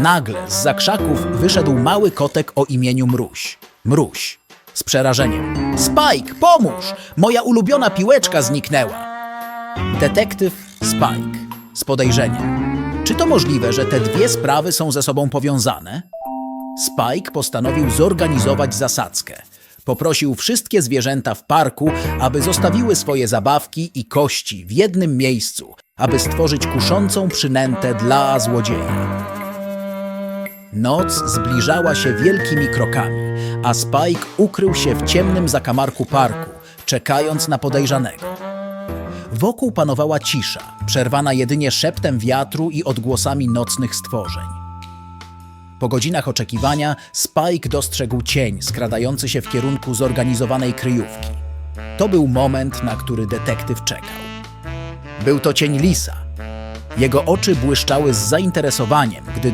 Nagle z zakrzaków wyszedł mały kotek o imieniu Mruś. Mruś. Z przerażeniem. Spike, pomóż! Moja ulubiona piłeczka zniknęła. Detektyw Spike. Z podejrzeniem. Czy to możliwe, że te dwie sprawy są ze sobą powiązane? Spike postanowił zorganizować zasadzkę. Poprosił wszystkie zwierzęta w parku, aby zostawiły swoje zabawki i kości w jednym miejscu, aby stworzyć kuszącą przynętę dla złodzieja. Noc zbliżała się wielkimi krokami, a Spike ukrył się w ciemnym zakamarku parku, czekając na podejrzanego. Wokół panowała cisza, przerwana jedynie szeptem wiatru i odgłosami nocnych stworzeń. Po godzinach oczekiwania Spike dostrzegł cień skradający się w kierunku zorganizowanej kryjówki. To był moment, na który detektyw czekał. Był to cień lisa. Jego oczy błyszczały z zainteresowaniem, gdy